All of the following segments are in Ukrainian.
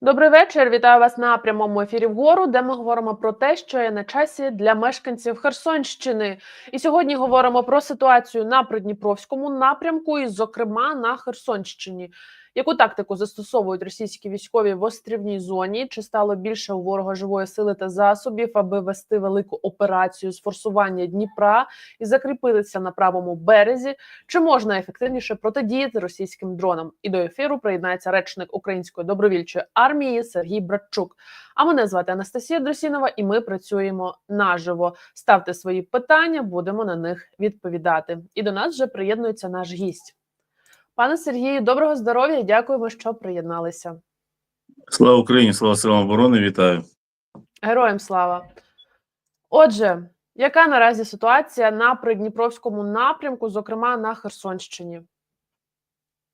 Добрий вечір. Вітаю вас на прямому ефірі вгору, де ми говоримо про те, що є на часі для мешканців Херсонщини. І сьогодні говоримо про ситуацію на Придніпровському напрямку, і, зокрема, на Херсонщині. Яку тактику застосовують російські військові в острівній зоні? Чи стало більше у ворога живої сили та засобів, аби вести велику операцію з форсування Дніпра і закріпитися на правому березі? Чи можна ефективніше протидіяти російським дронам? І до ефіру приєднається речник української добровільчої армії Сергій Братчук. А мене звати Анастасія Дросінова, і ми працюємо наживо. Ставте свої питання, будемо на них відповідати. І до нас вже приєднується наш гість. Пане Сергію, доброго здоров'я! Дякуємо, що приєдналися. Слава Україні, слава силам оборони, вітаю. Героям слава. Отже, яка наразі ситуація на Придніпровському напрямку, зокрема на Херсонщині?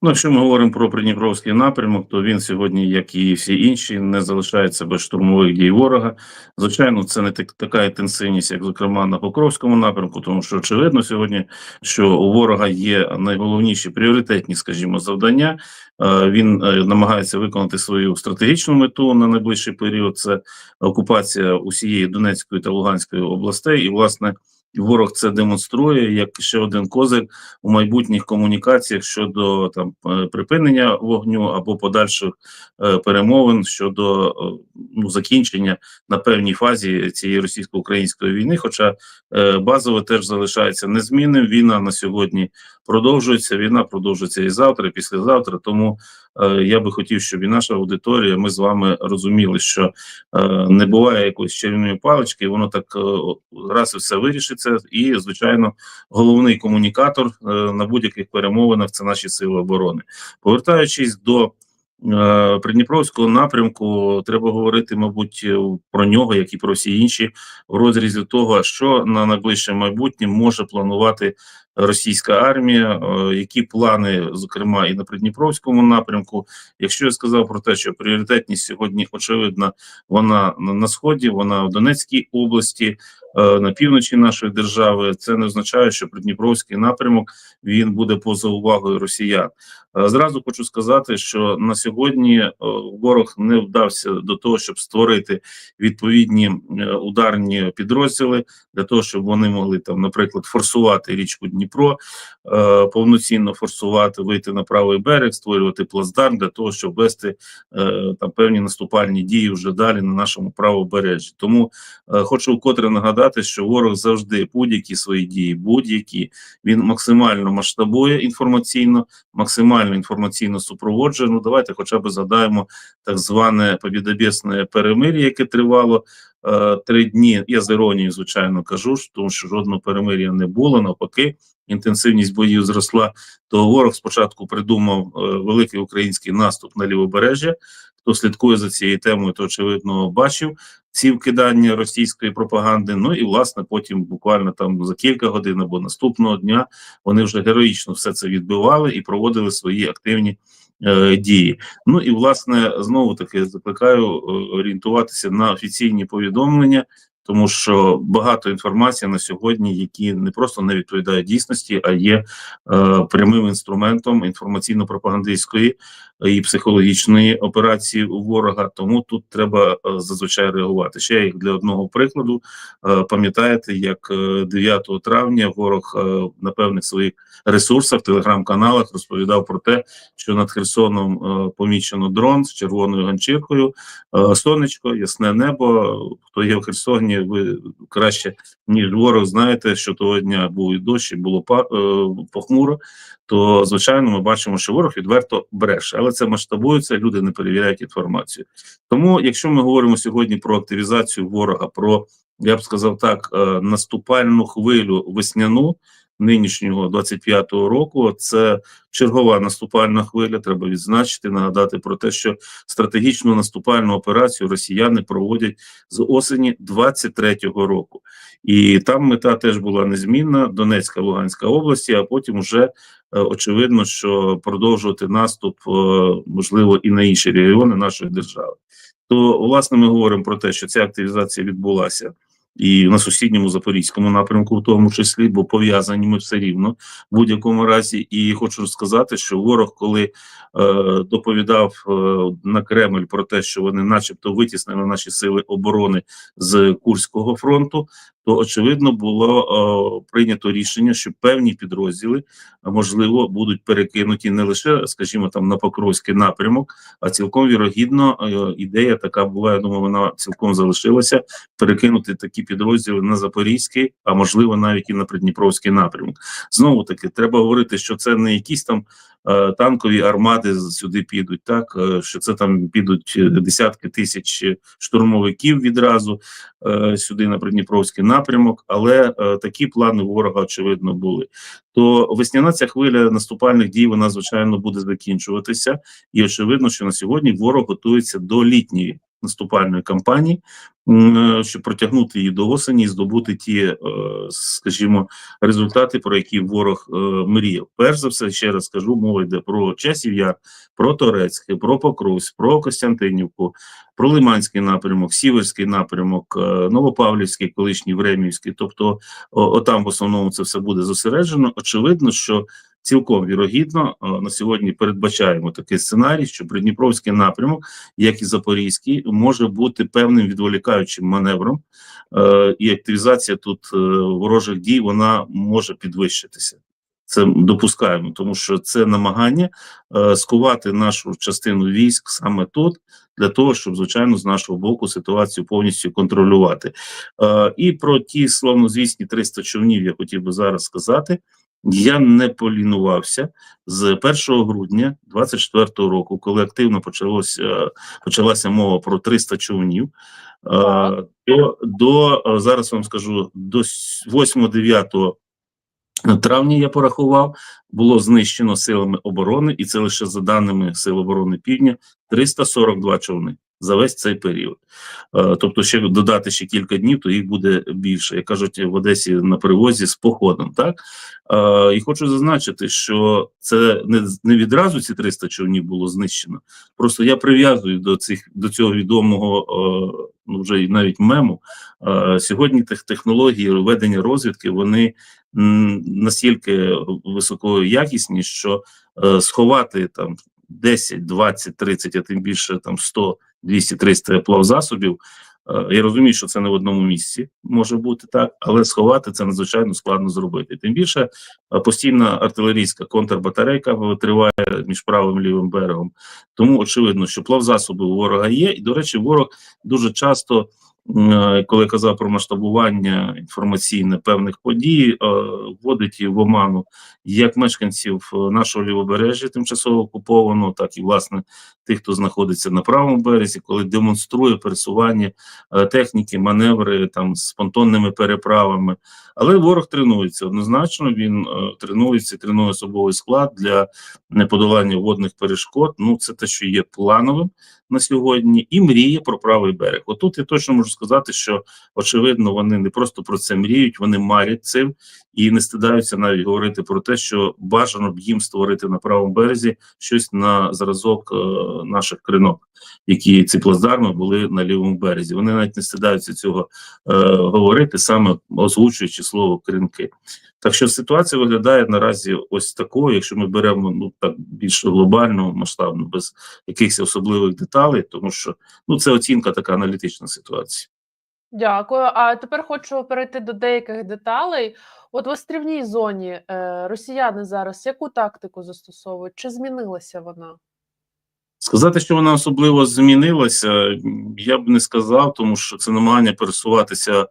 Ну, якщо ми говоримо про Придніпровський напрямок, то він сьогодні, як і всі інші, не залишається без штурмових дій ворога. Звичайно, це не так, така інтенсивність, як зокрема на Покровському напрямку, тому що очевидно сьогодні, що у ворога є найголовніші пріоритетні, скажімо, завдання. Е, Він е, намагається виконати свою стратегічну мету на найближчий період. Це окупація усієї Донецької та Луганської областей, і власне. Ворог це демонструє як ще один козир у майбутніх комунікаціях щодо там е, припинення вогню або подальших е, перемовин щодо е, ну закінчення на певній фазі цієї російсько-української війни. Хоча е, базово теж залишається незмінним. Війна на сьогодні продовжується. Війна продовжується і завтра, і післязавтра. Тому е, я би хотів, щоб і наша аудиторія, ми з вами розуміли, що е, не буває якоїсь чарівної палички, воно так е, раз і все вирішиться. І звичайно, головний комунікатор е, на будь-яких перемовинах це наші сили оборони. Повертаючись до е, Придніпровського напрямку, треба говорити, мабуть, е, про нього, як і про всі інші, в розрізі того, що на найближче майбутнє може планувати російська армія, е, які плани, зокрема, і на Придніпровському напрямку. Якщо я сказав про те, що пріоритетність сьогодні очевидна, вона на, сході, вона в Донецькій області. е, На півночі нашої держави це не означає, що Придніпровський напрямок він буде поза увагою росіян. Е, Зразу хочу сказати, що на сьогодні ворог не вдався до того, щоб створити відповідні ударні підрозділи для того, щоб вони могли там, наприклад, форсувати річку Дніпро, е, повноцінно форсувати, вийти на правий берег, створювати плацдарм для того, щоб вести е, там певні наступальні дії вже далі на нашому правобережжі. Тому е, хочу вкотре нагадати, що ворог завжди будь-які свої дії, будь-які він максимально масштабує інформаційно, максимально інформаційно супроводжує. Ну давайте, хоча б згадаємо так зване побідобєсне перемир'я, яке тривало. е, Три дні я з іронією, звичайно, кажу, тому що жодного перемир'я не було. Навпаки, інтенсивність боїв зросла. То ворог спочатку придумав е, великий український наступ на лівобережжя. Хто слідкує за цією темою, то очевидно бачив ці вкидання російської пропаганди. Ну і власне потім, буквально там за кілька годин або наступного дня, вони вже героїчно все це відбивали і проводили свої активні е, дії. Ну і власне знову таки закликаю е, орієнтуватися на офіційні повідомлення. Тому що багато інформації на сьогодні, які не просто не відповідають дійсності, а є е, прямим інструментом інформаційно-пропагандистської і психологічної операції у ворога. Тому тут треба е, зазвичай реагувати. Ще як для одного прикладу е, пам'ятаєте, як е, 9 травня ворог е, на певних своїх ресурсах, телеграм-каналах розповідав про те, що над Херсоном е, помічено дрон з червоною ганчіркою, е, сонечко, ясне небо. Хто є в Херсоні, ви краще ніж ворог знаєте, що того дня був і дощ, і було е, похмуро. То звичайно, ми бачимо, що ворог відверто бреше, але це масштабується. Люди не перевіряють інформацію. Тому, якщо ми говоримо сьогодні про активізацію ворога, про я б сказав так, е, наступальну хвилю весняну нинішнього 25-го року, це чергова наступальна хвиля. Треба відзначити, нагадати про те, що стратегічну наступальну операцію росіяни проводять з осені 23-го року, і там мета теж була незмінна: Донецька, Луганська області, а потім вже е, очевидно, що продовжувати наступ е, можливо і на інші регіони нашої держави. То власне ми говоримо про те, що ця активізація відбулася і на сусідньому запорізькому напрямку, в тому числі, бо пов'язані ми все рівно в будь-якому разі. І хочу сказати, що ворог, коли е, доповідав е, на Кремль про те, що вони, начебто, витіснили наші сили оборони з Курського фронту, то очевидно було е, прийнято рішення, що певні підрозділи можливо будуть перекинуті не лише, скажімо, там на Покровський напрямок, а цілком вірогідно е, ідея така була. Я думаю, вона цілком залишилася перекинути такі підрозділи на Запорізький, а можливо навіть і на Придніпровський напрямок. Знову таки, треба говорити, що це не якісь там е, танкові армади сюди підуть, так? Е, що це там підуть е, десятки тисяч штурмовиків відразу е, сюди на Придніпровський напрямок, але е, такі плани ворога очевидно були. То весняна ця хвиля наступальних дій вона звичайно буде закінчуватися, і очевидно, що на сьогодні ворог готується до літньої наступальної кампанії, е, щоб протягнути її до осені і здобути ті, е, скажімо, результати, про які ворог е, мріяв. Перш за все, ще раз скажу, мова йде про часів яр, про Торецьке, про Покровськ, про Костянтинівку, про Лиманський напрямок, Сіверський напрямок, Новопавлівський, колишній Времівський. Тобто, отам в основному це все буде зосереджено. Очевидно, що цілком вірогідно е, на сьогодні передбачаємо такий сценарій, що Придніпровський напрямок, як і Запорізький, може бути певним відволікаючим маневром, е, і активізація тут е, ворожих дій вона може підвищитися. Це допускаємо, тому що це намагання е, скувати нашу частину військ саме тут, для того, щоб звичайно з нашого боку ситуацію повністю контролювати. І про ті словнозвісні 300 човнів я хотів би зараз сказати. Я не полінувався з 1 грудня 24 року, коли активно почалося почалася мова про 300 човнів. е, До, до е, зараз вам скажу до 8-9 травня я порахував, було знищено силами оборони, і це лише за даними Сил оборони Півдня 342 човни за весь цей період. Е, Тобто, ще додати ще кілька днів, то їх буде більше. Як кажуть в Одесі на привозі з походом. Так Е, і хочу зазначити, що це не, відразу ці 300 човнів було знищено. Просто я прив'язую до цих до цього відомого е, ну вже і навіть мему. Сьогодні тех, технології ведення розвідки вони настільки високої якісні, що сховати там 10, 20, 30, а тим більше там 100, 200, 300 плавзасобів. Е, Я розумію, що це не в одному місці може бути так, але сховати це надзвичайно складно зробити. Тим більше е, постійна артилерійська контрбатарейка триває між правим і лівим берегом. Тому очевидно, що плавзасоби у ворога є, і до речі, ворог дуже часто. Е, Коли казав про масштабування інформаційне певних подій, е, вводить в оману як мешканців е, нашого лівобережжя тимчасово окупованого, так і власне тих, хто знаходиться на правому березі, коли демонструє пересування техніки, маневри там з понтонними переправами. Але ворог тренується однозначно. Він тренується, тренує особовий склад для неподолання водних перешкод. Ну це те, що є плановим на сьогодні, і мріє про правий берег. Отут я точно можу сказати, що очевидно вони не просто про це мріють, вони марять цим і не стидаються навіть говорити про те, що бажано б їм створити на правому березі щось на зразок е, наших кринок, які ці плацдарми були на лівому березі. Вони навіть не стидаються цього е, говорити, саме озвучуючи слово кринки. Так що ситуація виглядає наразі ось такою, якщо ми беремо ну так більш глобально, масштабно, без якихось особливих деталей, тому що ну це оцінка така аналітична ситуація. Дякую. А тепер хочу перейти до деяких деталей. От в острівній зоні е, росіяни зараз яку тактику застосовують? Чи змінилася вона? Сказати, що вона особливо змінилася, я б не сказав, тому що це намагання пересуватися е,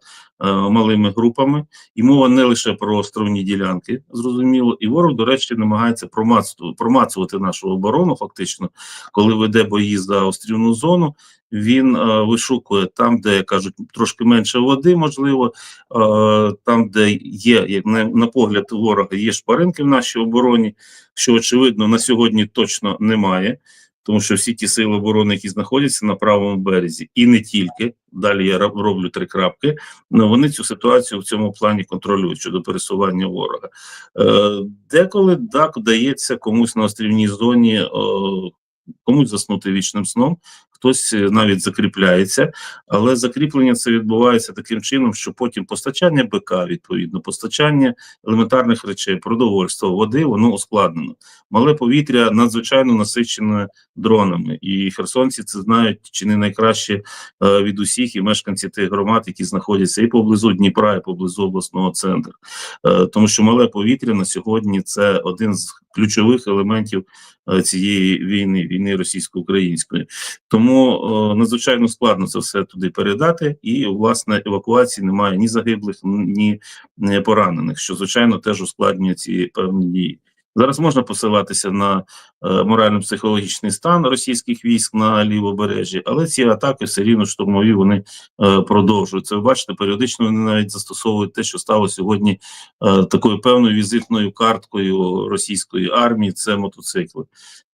малими групами, і мова не лише про островні ділянки, зрозуміло. І ворог, до речі, намагається промацувати, промацувати нашу оборону. Фактично, коли веде бої за острівну зону, він е, вишукує там, де кажуть, трошки менше води, можливо, е, там, де є як на, на погляд ворога, є шпаринки в нашій обороні, що очевидно на сьогодні точно немає тому що всі ті сили оборони, які знаходяться на правому березі, і не тільки далі я роб- роблю три крапки. але вони цю ситуацію в цьому плані контролюють щодо пересування ворога. Е, деколи так вдається комусь на острівній зоні. Е, Комусь заснути вічним сном, хтось е, навіть закріпляється, але закріплення це відбувається таким чином, що потім постачання БК, відповідно, постачання елементарних речей, продовольства, води, воно ускладнено. Мале повітря надзвичайно насичене дронами, і херсонці це знають чи не найкраще е, від усіх, і мешканці тих громад, які знаходяться і поблизу Дніпра, і поблизу обласного центру. Е, тому що мале повітря на сьогодні це один з ключових елементів цієї війни, війни російсько-української. Тому е, надзвичайно складно це все туди передати, і власне евакуації немає ні загиблих, ні поранених, що звичайно теж ускладнює ці певні дії. Зараз можна посилатися на е, морально-психологічний стан російських військ на лівобережжі, але ці атаки все рівно штурмові вони е, продовжуються. Ви бачите, періодично вони навіть застосовують те, що стало сьогодні е, такою певною візитною карткою російської армії. Це мотоцикли.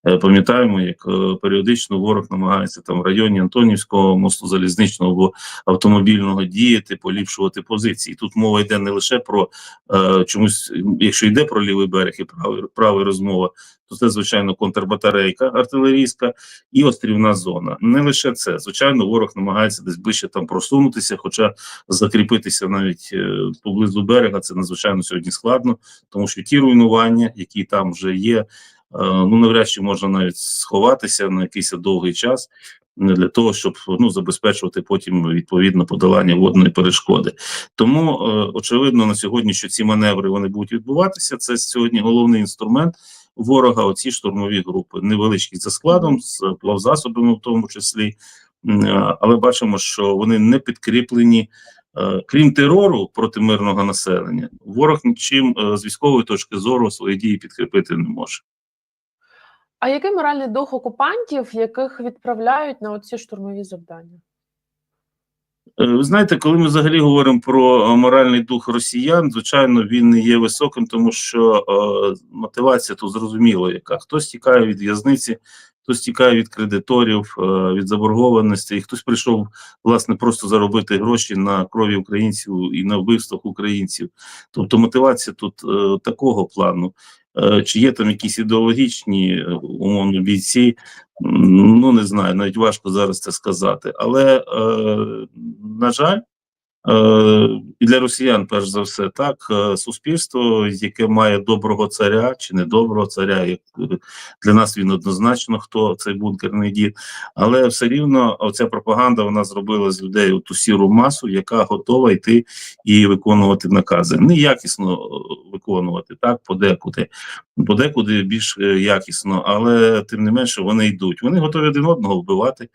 Е, Пам'ятаємо, як е, періодично ворог намагається там в районі Антонівського мосту залізничного або автомобільного діяти, поліпшувати позиції. Тут мова йде не лише про е, чомусь, якщо йде про лівий берег і правий, правий розмова, то це звичайно контрбатарейка артилерійська і острівна зона. Не лише це, звичайно, ворог намагається десь ближче там просунутися, хоча закріпитися навіть е, поблизу берега це надзвичайно сьогодні складно, тому що ті руйнування, які там вже є. Е, ну навряд чи можна навіть сховатися на якийсь довгий час для того, щоб ну забезпечувати потім відповідно подолання водної перешкоди. Тому е, очевидно на сьогодні, що ці маневри вони будуть відбуватися. Це сьогодні головний інструмент ворога. Оці штурмові групи невеличкі за складом, з плавзасобами, в тому числі, е, але бачимо, що вони не підкріплені. Крім терору проти мирного населення, ворог нічим з військової точки зору свої дії підкріпити не може. А який моральний дух окупантів, яких відправляють на оці штурмові завдання? Е, Ви знаєте, коли ми взагалі говоримо про е, моральний дух росіян, звичайно, він не є високим, тому що е, мотивація тут зрозуміла, яка хтось тікає від в'язниці, хтось тікає від кредиторів, е, від заборгованості, хтось прийшов власне просто заробити гроші на крові українців і на вбивствах українців. Тобто мотивація тут е, такого плану. Е, Чи є там якісь ідеологічні е, умовно бійці? Ну не знаю, навіть важко зараз це сказати. Але е, на жаль, і для росіян, перш за все, так е, суспільство, яке має доброго царя чи недоброго царя, як е, для нас він однозначно хто цей бункерний дід, але все рівно оця пропаганда вона зробила з людей ту сіру масу, яка готова йти і виконувати накази. Неякісно е, виконувати так, подекуди, подекуди більш е, якісно, але тим не менше вони йдуть. Вони готові один одного вбивати.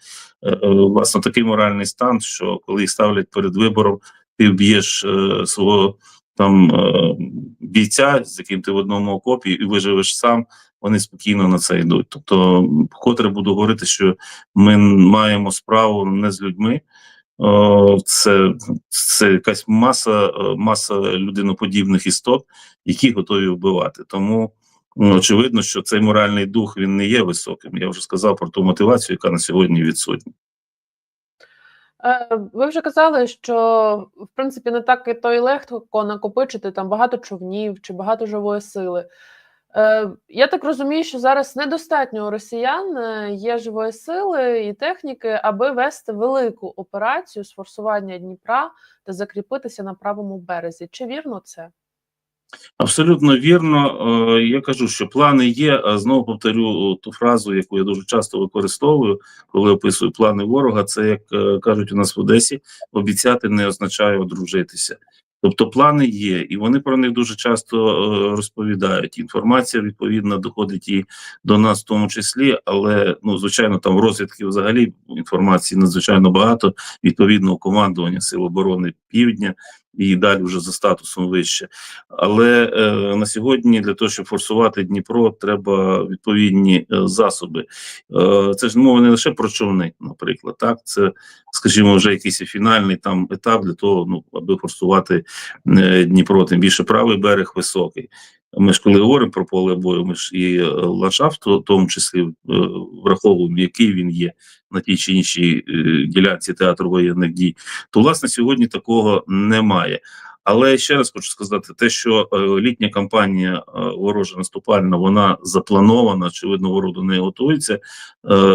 Е, е, Власне, такий моральний стан, що коли ставлять перед вибором, ти вб'єш е, свого там е, бійця, з яким ти в одному окопі, і виживеш сам. Вони спокійно на це йдуть. Тобто, вкотре буду говорити, що ми маємо справу не з людьми. Це, це якась маса, е, маса людиноподібних істот, які готові вбивати. Тому ну, очевидно, що цей моральний дух він не є високим. Я вже сказав про ту мотивацію, яка на сьогодні відсутня. Е, Ви вже казали, що в принципі не так і то й легко накопичити там багато човнів чи багато живої сили. Е, Я так розумію, що зараз недостатньо у росіян е, є живої сили і техніки, аби вести велику операцію з форсування Дніпра та закріпитися на правому березі. Чи вірно це? Абсолютно вірно. Е, Я кажу, що плани є. А знову повторю ту фразу, яку я дуже часто використовую, коли описую плани ворога. Це як е, кажуть у нас в Одесі: обіцяти не означає одружитися. Тобто плани є, і вони про них дуже часто е, розповідають. Інформація відповідно доходить і до нас, в тому числі, але ну звичайно, там розвідки взагалі інформації надзвичайно багато. Відповідного командування Сил оборони Півдня і далі вже за статусом вище. Але е, на сьогодні для того, щоб форсувати Дніпро, треба відповідні е, засоби. Е, це ж мова не лише про човни, наприклад, так це, скажімо, вже якийсь фінальний там етап для того, ну аби форсувати е, Дніпро, тим більше правий берег високий. Ми ж коли говоримо про поле бою, ми ж і е, ландшафт, в тому числі е, враховуємо, який він є на тій чи іншій е, ділянці театру воєнних дій. То власне сьогодні такого немає. Але ще раз хочу сказати, те, що літня кампанія ворожа наступальна, вона запланована, очевидно, ворог до неї готується.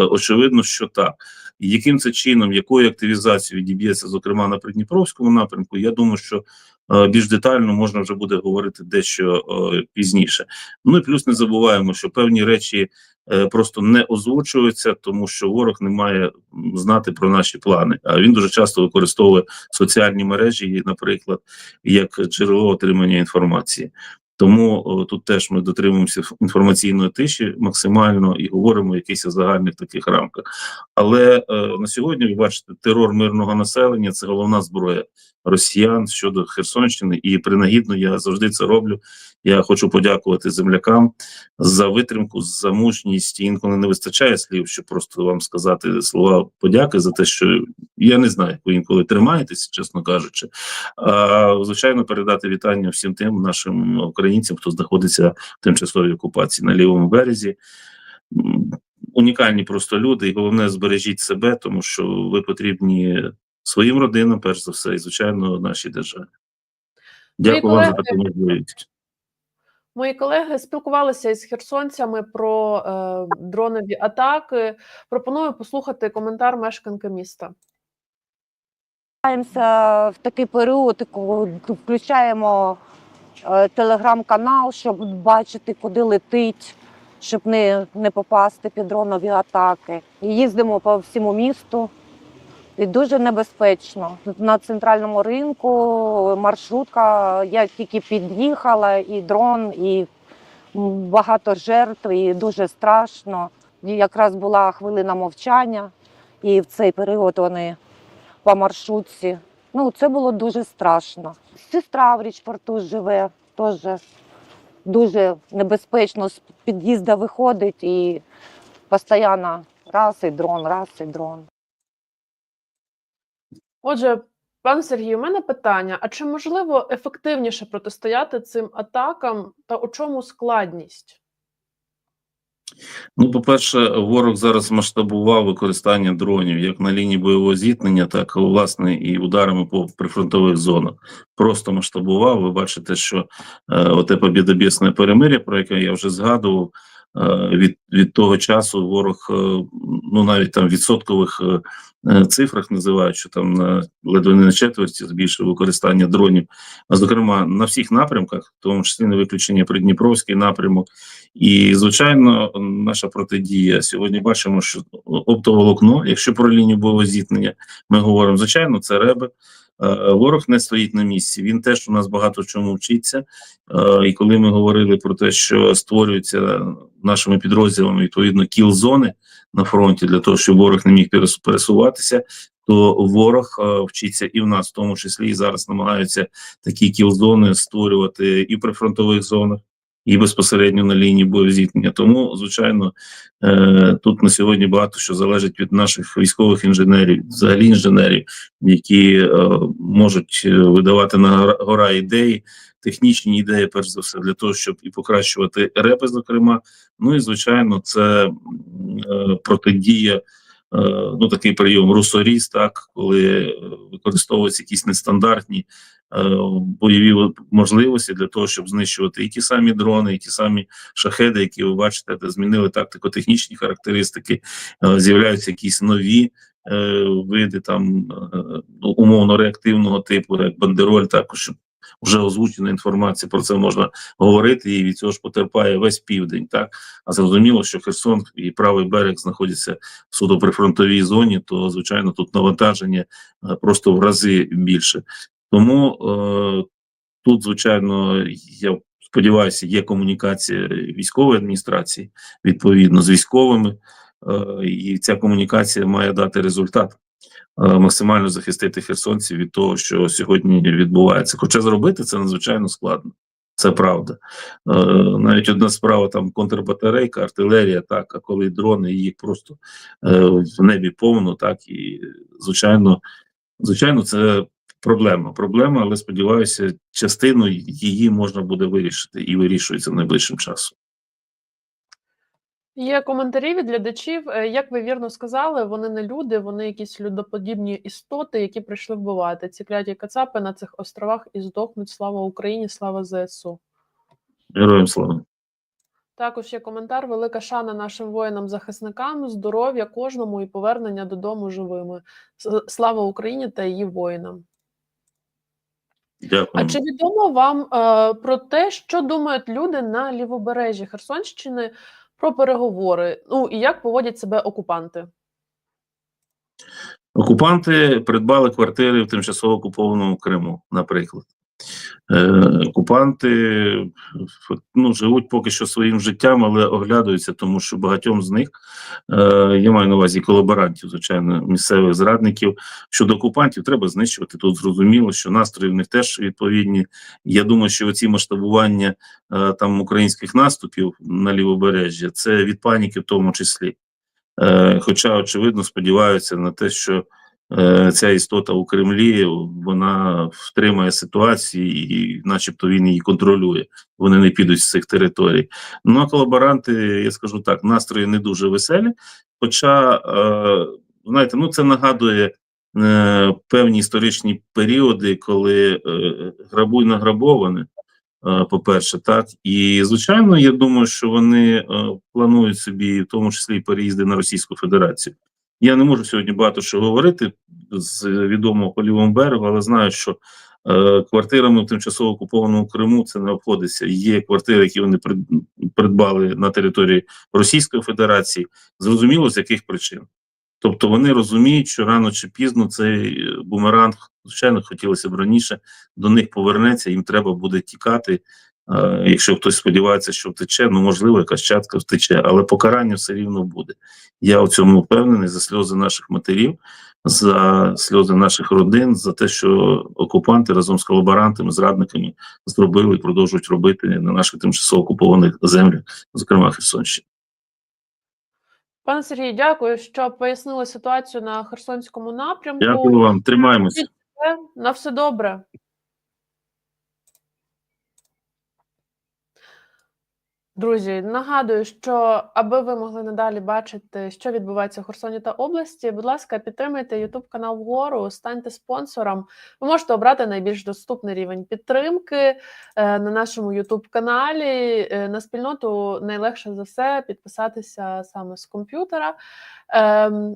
Очевидно, що так. Яким це чином, якою активізацією відіб'ється, зокрема на Придніпровському напрямку, я думаю, що більш детально можна вже буде говорити дещо е, пізніше. Ну і плюс не забуваємо, що певні речі е, просто не озвучуються, тому що ворог не має знати про наші плани. А він дуже часто використовує соціальні мережі, наприклад, як джерело отримання інформації. Тому тут теж ми дотримуємося інформаційної тиші максимально і говоримо в якихось загальних таких рамках. Але е, на сьогодні ви бачите, терор мирного населення це головна зброя росіян щодо Херсонщини, і принагідно я завжди це роблю. Я хочу подякувати землякам за витримку, за мужність. Інколи не вистачає слів, щоб просто вам сказати слова подяки за те, що я не знаю, як ви інколи тримаєтесь, чесно кажучи. А звичайно, передати вітання всім тим нашим українцям, хто знаходиться в тимчасовій окупації на лівому березі. Унікальні просто люди, і головне збережіть себе, тому що ви потрібні своїм родинам, перш за все, і звичайно, нашій державі. Дякую вам за таку можливість. Мої колеги спілкувалися із херсонцями про е, дронові атаки. Пропоную послухати коментар мешканки міста. Намагаємося в такий період, коли включаємо е, телеграм-канал, щоб бачити, куди летить, щоб не, не попасти під дронові атаки. Їздимо по всьому місту. І дуже небезпечно. На центральному ринку маршрутка, я тільки під'їхала, і дрон, і багато жертв, і дуже страшно. Якраз була хвилина мовчання, і в цей період вони по маршрутці. Ну, це було дуже страшно. Сестра в річпорту живе, теж дуже небезпечно з під'їзду виходить і постійно раз і дрон, раз і дрон. Отже, пане Сергію, у мене питання: а чи можливо ефективніше протистояти цим атакам та у чому складність? Ну, по-перше, ворог зараз масштабував використання дронів як на лінії бойового зіткнення, так і власне і ударами по прифронтових зонах. Просто масштабував. Ви бачите, що е, оте побєдобєсне перемир'я, про яке я вже згадував. Е, Від, від того часу ворог, е, ну навіть там відсоткових е, цифрах називають, що там на ледве не на четверті збільшив використання дронів, а зокрема на всіх напрямках, в тому числі не виключення Придніпровський напрямок, і звичайно, наша протидія сьогодні бачимо, що оптоволокно, якщо про лінію бойового зіткнення ми говоримо, звичайно, це реби. Е, Ворог не стоїть на місці. Він теж у нас багато чому вчиться. Е, І коли ми говорили про те, що створюються нашими підрозділами відповідно кіл-зони на фронті для того, щоб ворог не міг перес- пересуватися, то ворог е, вчиться і в нас, в тому числі, і зараз намагаються такі кіл-зони створювати і при фронтових зонах і безпосередньо на лінії боєзіткнення. Тому, звичайно, е, тут на сьогодні багато що залежить від наших військових інженерів, взагалі інженерів, які е, можуть е, видавати на гора- ідеї, технічні ідеї, перш за все, для того, щоб і покращувати репи, зокрема. Ну і звичайно, це протидія. Е, Ну, такий прийом русоріз, так коли е, використовуються якісь нестандартні е, бойові можливості для того, щоб знищувати і ті самі дрони, і ті самі шахеди, які ви бачите, де змінили тактико-технічні характеристики, з'являються якісь нові види там ну, умовно реактивного типу, як бандероль, також вже озвучена інформація про це можна говорити, і від цього ж потерпає весь південь. Так а зрозуміло, що Херсон і правий берег знаходяться в судоприфронтовій зоні, то звичайно тут навантаження е, просто в рази більше. Тому е, тут, звичайно, я сподіваюся, є комунікація військової адміністрації відповідно з військовими, е, і ця комунікація має дати результат. Е, Максимально захистити херсонців від того, що сьогодні відбувається. Хоча зробити це надзвичайно складно, це правда. Е, навіть одна справа там контрбатарейка, артилерія, так, а коли дрони їх просто е, в небі повно, так і звичайно, звичайно, це проблема. Проблема, але сподіваюся, частину її можна буде вирішити і вирішується найближчим часом. Є коментарі від глядачів. Е, Як ви вірно сказали, вони не люди, вони якісь людоподібні істоти, які прийшли вбивати. Ці кляті кацапи на цих островах і здохнуть. Слава Україні, слава ЗСУ. Героям слава. Також є коментар: велика шана нашим воїнам-захисникам, здоров'я кожному і повернення додому живими. Слава Україні та її воїнам. А чи відомо вам е, про те, що думають люди на лівобережжі Херсонщини про переговори? Ну і як поводять себе окупанти? Окупанти придбали квартири в тимчасово окупованому Криму, наприклад. Е, окупанти ну, живуть поки що своїм життям, але оглядаються, тому що багатьом з них е, я маю на увазі колаборантів, звичайно, місцевих зрадників. Щодо окупантів, треба знищувати. Тут зрозуміло, що настрої в них теж відповідні. Я думаю, що оці масштабування е, там українських наступів на лівобережжя це від паніки, в тому числі. Хоча, очевидно, сподіваються на те, що ця істота у Кремлі вона втримає ситуацію і, начебто, він її контролює. Вони не підуть з цих територій. Ну а колаборанти, я скажу так, настрої не дуже веселі. Хоча, е, знаєте, ну це нагадує е, певні історичні періоди, коли е, грабуй награбоване. е, По-перше, так і звичайно, я думаю, що вони е, планують собі, в тому числі, переїзди на Російську Федерацію. Я не можу сьогодні багато що говорити з відомого по лівому берегу, але знаю, що е, квартирами в тимчасово окупованому Криму це не обходиться. Є квартири, які вони придбали на території Російської Федерації. Зрозуміло, з яких причин. Тобто вони розуміють, що рано чи пізно цей е, бумеранг, звичайно, хотілося б раніше, до них повернеться, їм треба буде тікати. Е, Якщо хтось сподівається, що втече, ну можливо, якась частка втече, але покарання все рівно буде. Я в цьому впевнений за сльози наших матерів, за сльози наших родин, за те, що окупанти разом з колаборантами, зрадниками зробили і продовжують робити на наших тимчасово окупованих землях, зокрема Херсонщині. Пане Сергію, дякую, що пояснили ситуацію на Херсонському напрямку. Дякую вам, тримаємося. На все добре. Друзі, нагадую, що аби ви могли надалі бачити, що відбувається в Херсоні та області, будь ласка, підтримайте YouTube канал вгору, станьте спонсором. Ви можете обрати найбільш доступний рівень підтримки е, на нашому YouTube каналі. Е, на спільноту найлегше за все підписатися саме з комп'ютера. Ем,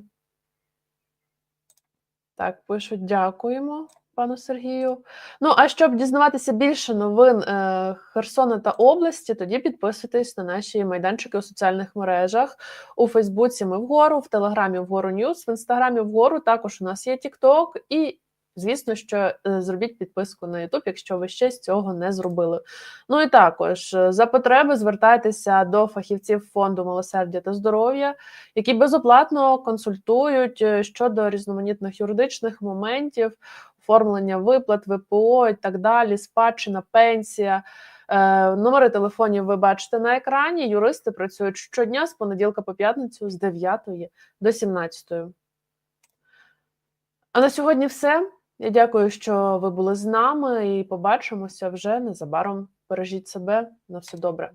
так, пишуть дякуємо пану Сергію. Ну, а щоб дізнаватися більше новин е, Херсона та області, тоді підписуйтесь на наші майданчики у соціальних мережах. У Фейсбуці ми вгору, в Телеграмі вгору Ньюс, в Інстаграмі вгору. Також у нас є Тікток і. Звісно, що е, зробіть підписку на YouTube, якщо ви ще з цього не зробили. Ну і також е, за потреби звертайтеся до фахівців фонду милосердя та здоров'я, які безоплатно консультують щодо різноманітних юридичних моментів, оформлення виплат, ВПО і так далі, спадщина, пенсія. Е, номери телефонів ви бачите на екрані. Юристи працюють щодня з понеділка по п'ятницю з 9 до 17. А на сьогодні все. Я дякую, що ви були з нами, і побачимося вже незабаром. Бережіть себе на все добре.